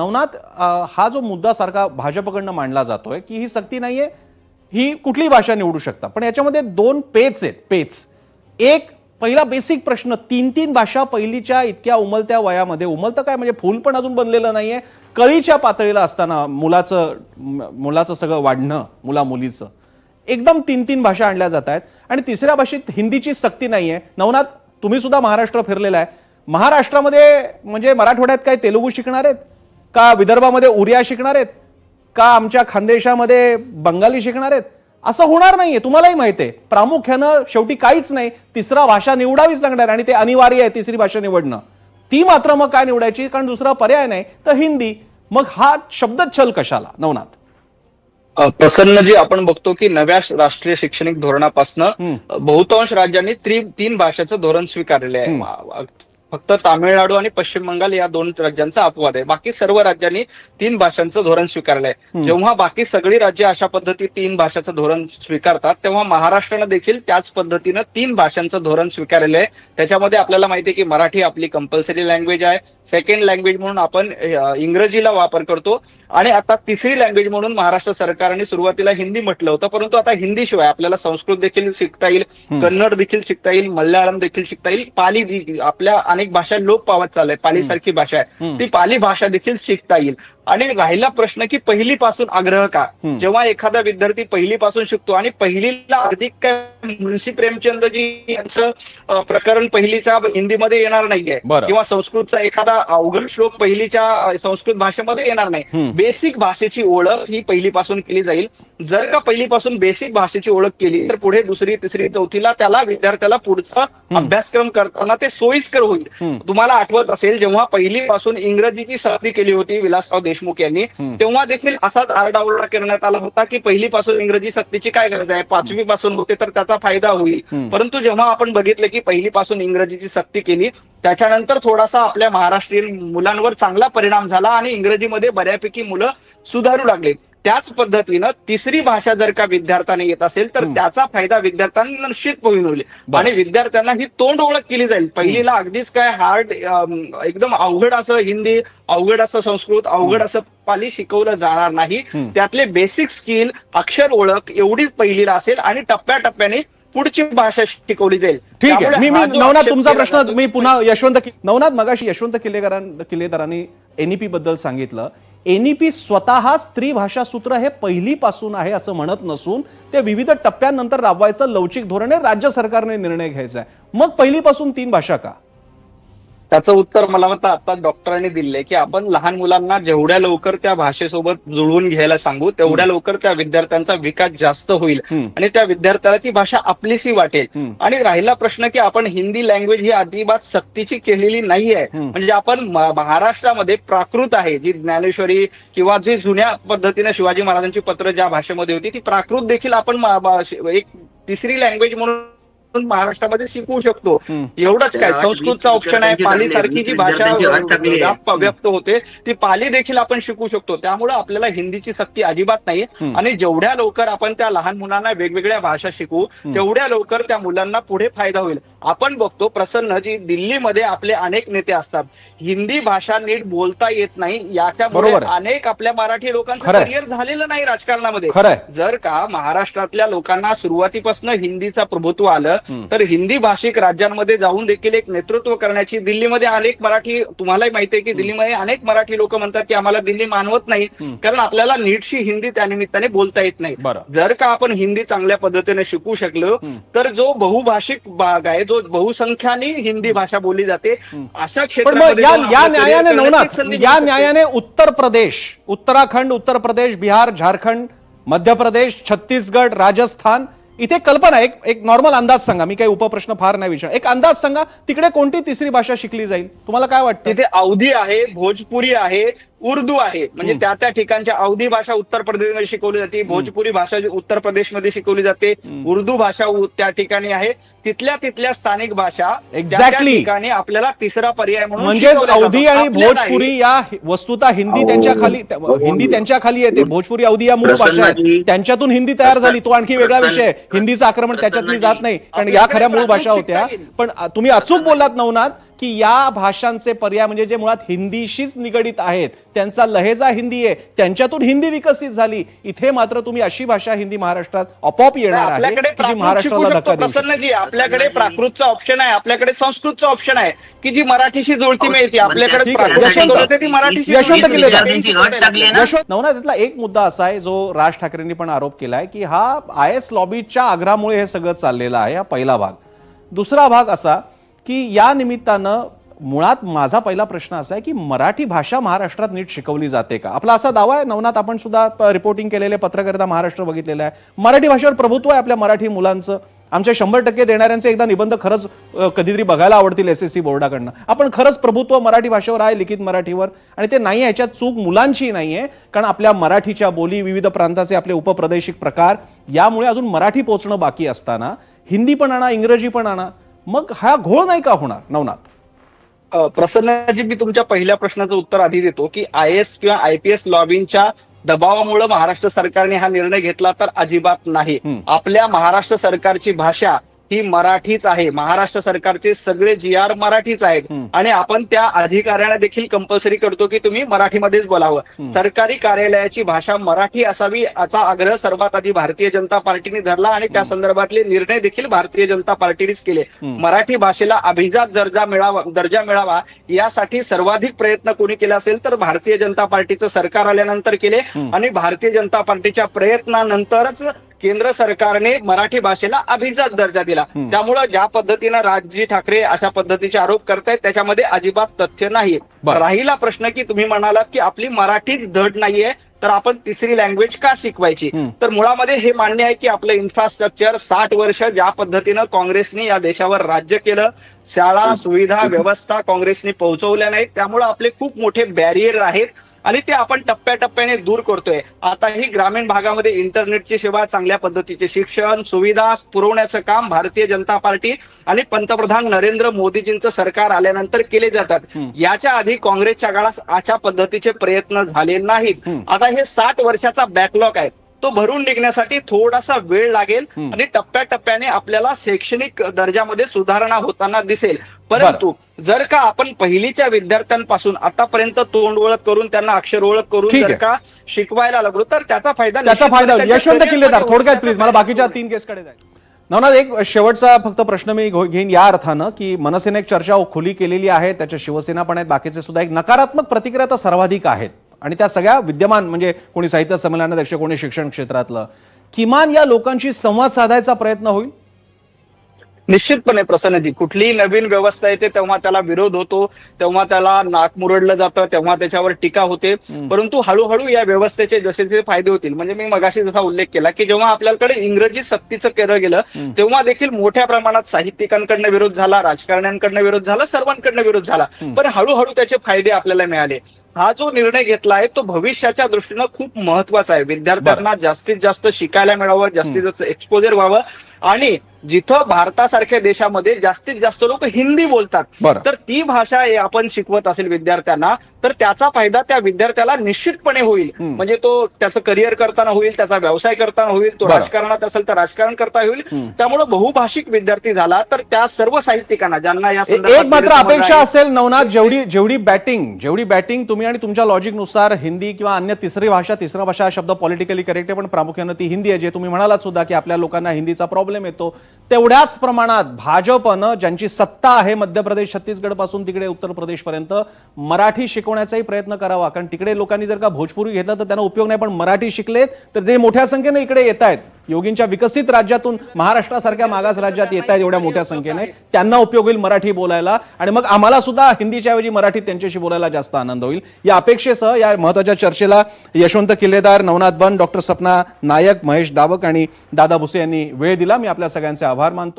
नवनाथ हा जो मुद्दा सारखा भाजपकडनं मांडला जातोय की ही सक्ती नाहीये ही कुठलीही भाषा निवडू शकता. पण याच्यामध्ये दोन पेच आहेत पेच. एक पहिला बेसिक प्रश्न तीन तीन भाषा पहिलीच्या इतक्या उमलत्या वयामध्ये उमलतं काय म्हणजे फूल पण अजून बनलेलं नाहीये कळीच्या पातळीला असताना मुलाचं मुलाचं सगळं वाढणं मुला मुलीचं एकदम तीन तीन भाषा आणल्या जात आहेत. आणि तिसऱ्या भाषेत हिंदीची सक्ती नाहीये. नवनाथ तुम्ही सुद्धा महाराष्ट्र फिरलेला आहे. महाराष्ट्रामध्ये म्हणजे मराठवाड्यात काय तेलुगू शिकणार आहेत? का विदर्भामध्ये उरिया शिकणार आहेत? का आमच्या खानदेशामध्ये बंगाली शिकणार आहेत? असं होणार नाहीये तुम्हालाही माहिती आहे. प्रामुख्यानं शेवटी काहीच नाही तिसरा भाषा निवडावीच लागणार आणि ते अनिवार्य आहे तिसरी भाषा निवडणं. ती मात्र मग काय निवडायची? कारण दुसरा पर्याय नाही तर हिंदी. मग हा शब्दच्छल कशाला? नवनाथ. प्रसन्नजी आपण बघतो की नव्या राष्ट्रीय शैक्षणिक धोरणापासनं बहुतांश राज्यांनी त्री- तीन भाषेचं धोरण स्वीकारले आहे. फक्त तामिळनाडू आणि पश्चिम बंगाल या दोन राज्यांचा अपवाद आहे. बाकी सर्व राज्यांनी तीन भाषांचं धोरण स्वीकारलं आहे. जेव्हा बाकी सगळी राज्य अशा पद्धती तीन भाषाचं धोरण स्वीकारतात तेव्हा महाराष्ट्रानं देखील त्याच पद्धतीनं तीन भाषांचं धोरण स्वीकारलेलं आहे. त्याच्यामध्ये आपल्याला माहिती आहे की मराठी आपली कंपल्सरी लँग्वेज आहे. सेकंड लँग्वेज म्हणून आपण इंग्रजीला वापर करतो. आणि आता तिसरी लँग्वेज म्हणून महाराष्ट्र सरकारने सुरुवातीला हिंदी म्हटलं होतं परंतु आता हिंदी शिवाय आपल्याला संस्कृत देखील शिकता येईल. कन्नड देखील शिकता येईल मल्याळम देखील शिकता येईल. पाली आपल्या अनेक भाषा लोप पावत चाललंय. पाली सारखी भाषा आहे. ती पाली भाषा देखील शिकता येईल. आणि राहिला प्रश्न की पहिलीपासून आग्रह का. जेव्हा एखादा विद्यार्थी पहिलीपासून शिकतो आणि पहिलीला अधिक काय मुन्शी प्रेमचंदजी यांचं प्रकरण पहिलीच्या हिंदीमध्ये येणार नाहीये. किंवा संस्कृतचा एखादा अवघड श्लोक पहिलीच्या संस्कृत भाषेमध्ये येणार नाही. बेसिक भाषेची ओळख ही पहिलीपासून केली जाईल जर का पहिलीपासून बेसिक भाषेची ओळख केली तर पुढे दुसरी तिसरी चौथीला त्याला विद्यार्थ्याला पुढचा अभ्यासक्रम करताना ते सोयीस्कर होईल. तुम्हाला आठवत असेल जेव्हा पहिलीपासून इंग्रजीची सक्ती केली होती विलासराव देशमुख यांनी हम्म. तेव्हा देखील असाच आरडाओरडा करण्यात आला होता की पहिलीपासून इंग्रजी सक्तीची काय गरज आहे पाचवी पासून होते तर त्याचा फायदा होईल. परंतु जेव्हा आपण बघितलं की पहिलीपासून इंग्रजीची सक्ती केली त्याच्यानंतर थोडासा आपल्या महाराष्ट्रीयन मुलांवर चांगला परिणाम झाला आणि इंग्रजीमध्ये बऱ्यापैकी मुलं सुधारू लागले त्याच पद्धतीनं तिसरी भाषा जर का विद्यार्थ्याने येत असेल तर. त्याचा फायदा विद्यार्थ्यांना निश्चित होईल. बरं. आणि विद्यार्थ्यांना ही तोंड ओळख केली जाईल. पहिलीला अगदीच काय हार्ड एकदम अवघड असं हिंदी अवघड असं संस्कृत अवघड असं पाली शिकवलं जाणार नाही. त्यातले बेसिक स्किल अक्षर ओळख एवढीच पहिलीला असेल आणि टप्प्याटप्प्याने पुढची भाषा शिकवली जाईल. ठीक आहे. मी मी नवनाथ तुमचा प्रश्न मी पुन्हा यशवंत नवनाथ मगाशी यशवंत किल्लेकरां किल्लेदारांनी एनईपी बद्दल सांगितलं. एनईपी स्वतः स्त्री भाषा सूत्र हे पहिलीपासून आहे असं म्हणत नसून ते विविध टप्प्यांनंतर राबवायचं लवचिक धोरण आहे. राज्य सरकारने निर्णय घ्यायचा आहे. मग पहिलीपासून तीन भाषा का? त्याचं उत्तर मला वाटतं आता डॉक्टरांनी दिलंय की आपण लहान मुलांना जेवढ्या लवकर त्या भाषेसोबत जुळवून घ्यायला सांगू तेवढ्या लवकर त्या विद्यार्थ्यांचा विकास जास्त होईल. आणि त्या विद्यार्थ्याला ती भाषा आपलीशी वाटेल. आणि राहिला प्रश्न की आपण हिंदी लँग्वेज ही अजिबात सक्तीची केलेली नाहीये हम्म. म्हणजे आपण महाराष्ट्रामध्ये प्राकृत आहे जी ज्ञानेश्वरी किंवा जी जुन्या पद्धतीने शिवाजी महाराजांची पत्र ज्या भाषेमध्ये होती ती प्राकृत देखील आपण एक तिसरी लँग्वेज म्हणून महाराष्ट्रामध्ये शिकवू शकतो. एवढंच काय संस्कृतचा ऑप्शन आहे पाली सारखी जी भाषा व्यक्त होते ती पाली देखील आपण शिकू शकतो. त्यामुळे आपल्याला हिंदीची सक्ती अजिबात नाही. आणि जेवढ्या लवकर आपण त्या लहान मुलांना वेगवेगळ्या भाषा शिकवू तेवढ्या लवकर त्या मुलांना पुढे फायदा होईल. आपण बघतो प्रसन्न जी दिल्लीमध्ये आपले अनेक नेते असतात. हिंदी भाषा नीट बोलता येत नाही याच्यामुळे. अनेक आपल्या मराठी लोकांचं. करिअर झालेलं नाही राजकारणामध्ये. जर का महाराष्ट्रातल्या लोकांना सुरुवातीपासून हिंदीचं प्रभुत्व आलं तर हिंदी भाषिक राज्यांमध्ये जाऊन देखील एक नेतृत्व करण्याची दिल्लीमध्ये अनेक मराठी तुम्हालाही माहिती आहे की दिल्लीमध्ये अनेक मराठी लोक म्हणतात की आम्हाला दिल्ली मानवत नाही. कारण आपल्याला नीटशी हिंदी त्या निमित्ताने बोलता येत नाही. जर का आपण हिंदी चांगल्या पद्धतीने शिकू शकलो. तर जो बहुभाषिक भाग आहे जो बहुसंख्याने हिंदी भाषा बोलली जाते. अशा क्षेत्रामध्ये या न्यायाने नवनाथ या. न्यायाने उत्तर प्रदेश उत्तराखंड उत्तर प्रदेश बिहार झारखंड मध्य प्रदेश छत्तीसगड राजस्थान इथे कल्पना एक एक नॉर्मल अंदाज सांगा. मी काही उपप्रश्न फार नाही विचार. एक अंदाज सांगा तिकडे कोणती तिसरी भाषा शिकली जाईल? तुम्हाला काय वाटतं? तिथे अवधी आहे भोजपुरी आहे उर्दू आहे म्हणजे. त्या त्या ठिकाणच्या अवधी भाषा उत्तर प्रदेशमध्ये शिकवली जाते भोजपुरी भाषा उत्तर प्रदेशमध्ये शिकवली जाते. उर्दू भाषा उ- त्या ठिकाणी आहे तिथल्या तिथल्या स्थानिक भाषा Exactly. ठिकाणी आपल्याला तिसरा पर्याय म्हणून शिकवल्या अवधी. आणि भोजपुरी. या वस्तुता हिंदी त्यांच्या खाली हिंदी त्यांच्या खाली येते भोजपुरी अवधी या मूळ भाषा आहेत त्यांच्यातून हिंदी तयार झाली तो आणखी वेगळा विषय आहे हिंदीचं आक्रमण त्याच्यातली जात नाही कारण या खऱ्या मूळ भाषा होत्या पण तुम्ही अचूक बोललात नवनाथ की या भाषांचे पर्याय म्हणजे जे मुळात हिंदीशीच निगडीत आहेत त्यांचा लहेजा हिंदी आहे त्यांच्यातून हिंदी विकसित झाली इथे मात्र तुम्ही अशी भाषा हिंदी महाराष्ट्रात आपोआप येणार आहे जी महाराष्ट्राला आपल्याकडे प्राकृतचा ऑप्शन आहे आपल्याकडे संस्कृतचा ऑप्शन आहे की जी मराठीशी जुळती मिळते पण आपल्याकडे नवना त्यातला एक मुद्दा असा आहे जो राज ठाकरेंनी पण आरोप केलाय की हा आय एस लॉबीच्या आग्रहामुळे हे सगळं चाललेलं आहे हा पहिला भाग. दुसरा भाग असा की या निमित्तानं मुळात माझा पहिला प्रश्न असा आहे की मराठी भाषा महाराष्ट्रात नीट शिकवली जाते का? आपला असा दावा आहे नवनाथ आपण सुद्धा रिपोर्टिंग केलेले पत्रकारिता महाराष्ट्र बघितलेलं आहे. मराठी भाषेवर प्रभुत्व आहे आपल्या मराठी मुलांचं. आमच्या शंभर टक्के देणाऱ्यांचे एकदा निबंध खरंच कधीतरी बघायला आवडतील एस एस सी बोर्डाकडनं. आपण खरंच प्रभुत्व मराठी भाषेवर आहे लिखित मराठीवर. आणि ते नाही आहे याच्यात चूक मुलांची नाही आहे कारण आपल्या मराठीच्या बोली विविध प्रांताचे आपले उपप्रादेशिक प्रकार यामुळे अजून मराठी पोचणं बाकी असताना हिंदी पण आणा इंग्रजी पण आणा मग हा घोळ नाही का होणार नवनाथ प्रसन्नजी मी तुमच्या पहिल्या प्रश्नाचं उत्तर आधी देतो की आय एस किंवा आय पी एस लॉबींच्या दबावामुळे महाराष्ट्र सरकारने हा निर्णय घेतला तर अजिबात नाही. आपल्या महाराष्ट्र सरकारची भाषा ही मराठीच आहे महाराष्ट्र सरकारचे सगळे जी आर मराठीच आहेत. आणि आपण त्या अधिकाऱ्यांना देखील कंपल्सरी करतो की तुम्ही मराठीमध्येच बोलावं. सरकारी कार्यालयाची भाषा मराठी असावी याचा आग्रह सर्वात आधी भारतीय जनता पार्टीने धरला आणि त्या संदर्भातले निर्णय देखील भारतीय जनता पार्टीनेच केले. मराठी भाषेला अभिजात दर्जा मिळावा दर्जा मिळावा यासाठी सर्वाधिक प्रयत्न कोणी केले असेल तर भारतीय जनता पार्टीचं सरकार आल्यानंतर केले. आणि भारतीय जनता पार्टीच्या प्रयत्नानंतरच केंद्र सरकारने मराठी भाषेला अभिजात दर्जा दिला. त्यामुळं ज्या पद्धतीनं राजजी ठाकरे अशा पद्धतीचे आरोप करतायत त्याच्यामध्ये अजिबात तथ्य नाही. राहिला प्रश्न की तुम्ही म्हणालात की आपली मराठीच धड नाहीये तर आपण तिसरी लँग्वेज का शिकवायची. तर मुळामध्ये हे मान्य आहे की आपलं इन्फ्रास्ट्रक्चर साठ वर्ष ज्या पद्धतीनं काँग्रेसने या देशावर राज्य केलं शाळा सुविधा व्यवस्था काँग्रेसने पोहोचवल्या नाहीत. त्यामुळे आपले खूप मोठे बॅरियर आहेत आणि ते आपण टप्प्याटप्प्याने दूर करतोय. आताही ग्रामीण भागामध्ये इंटरनेटची सेवा चांगल्या पद्धतीचे शिक्षण सुविधा पुरवण्याचं काम भारतीय जनता पार्टी आणि पंतप्रधान नरेंद्र मोदीजींचं सरकार आल्यानंतर केले जातात. याच्या आधी काँग्रेसच्या काळात अशा पद्धतीचे प्रयत्न झाले नाहीत. आता हे साठ वर्षाचा बॅकलॉग आहे. तो भरून निघण्यासाठी थोडासा वेळ लागेल. आणि टप्प्याटप्प्याने आपल्याला शैक्षणिक दर्जामध्ये सुधारणा होताना दिसेल परंतु जर का आपण पहिलीच्या विद्यार्थ्यांपासून आतापर्यंत तोंड ओळख करून त्यांना अक्षर ओळख करून जर. का शिकवायला लागलो तर त्याचा फायदा त्याचा फायदा यशवंत किल्लेदार थोडक्यात. प्लीज मला बाकीच्या तीन केसकडे जाईल नवनाथ एक शेवटचा फक्त प्रश्न मी घेईन या अर्थानं की मनसेने एक चर्चा खुली केलेली आहे त्याच्या शिवसेना पण आहेत बाकीचे सुद्धा एक नकारात्मक प्रतिक्रिया तर सर्वाधिक आहेत आणि त्या सगळ्या विद्यमान म्हणजे कोणी साहित्य संमेलनाध्यक्ष कोणी शिक्षण क्षेत्रातलं किमान या लोकांशी संवाद साधायचा प्रयत्न होईल? निश्चितपणे प्रसन्नजी. कुठलीही नवीन व्यवस्था येते तेव्हा त्याला विरोध होतो तेव्हा त्याला नाक मुरडलं जातं तेव्हा त्याच्यावर टीका होते. परंतु हळूहळू या व्यवस्थेचे जसे जसे फायदे होतील म्हणजे मी मगाशी जसा उल्लेख केला की जेव्हा आपल्याकडे इंग्रजी सक्तीचं केलं गेलं. तेव्हा देखील मोठ्या प्रमाणात साहित्यिकांकडनं विरोध झाला राजकारण्यांकडनं विरोध झाला सर्वांकडनं विरोध झाला. पण हळूहळू त्याचे फायदे आपल्याला मिळाले. हा जो निर्णय घेतला आहे तो भविष्याच्या दृष्टीनं खूप महत्त्वाचा आहे. विद्यार्थ्यांना जास्तीत जास्त शिकायला मिळावं जास्तीत जास्त एक्सपोजर व्हावं आणि जिथं भारतासारख्या देशामध्ये जास्तीत जास्त लोक हिंदी बोलतात. तर ती भाषा आपण शिकवत असेल विद्यार्थ्यांना तर त्याचा फायदा त्या विद्यार्थ्याला निश्चितपणे होईल. म्हणजे तो त्याचं करिअर करताना होईल त्याचा व्यवसाय करताना होईल तो. राजकारणात असेल तर राजकारण करता होईल. त्यामुळे बहुभाषिक विद्यार्थी झाला तर त्या सर्व साहित्यिकांना ज्यांना या एक मात्र अपेक्षा असेल नवनाथ जेवढी जेवढी बॅटिंग जेवढी बॅटिंग तुम्ही आणि तुमच्या लॉजिकनुसार हिंदी किंवा अन्य तिसरी भाषा तिसरा भाषा हा शब्द पॉलिटिकली करेक्ट आहे पण प्रामुख्यानं ती हिंदी आहे जे तुम्ही म्हणालात सुद्धा की आपल्या लोकांना हिंदीचा प्रॉब्लेम येतो तेवढ्याच प्रमाणात भाजपनं ज्यांची सत्ता आहे मध्य प्रदेश छत्तीसगडपासून तिकडे उत्तर प्रदेशपर्यंत मराठी शिकवण्याचाही प्रयत्न करावा. कारण तिकडे लोकांनी जर का भोजपुरी घेतलं तर त्यांना उपयोग नाही. पण मराठी शिकलेत तर जे मोठ्या संख्येने इकडे येत आहेत योगींच्या विकसित राज्यातून महाराष्ट्रासारख्या मागास राज्यात येत आहेत एवढ्या मोठ्या संख्येने त्यांना उपयोग होईल मराठी बोलायला. आणि मग आम्हाला सुद्धा हिंदीच्या ऐवजी मराठीत त्यांच्याशी बोलायला जास्त आनंद होईल. या अपेक्षेसह या महत्त्वाच्या चर्चेला यशवंत किल्लेदार नवनाथ बन डॉक्टर सपना नायक महेश दावक आणि दादा भुसे यांनी वेळ दिला. मी आपल्या सगळ्यांचे आभार मानतो.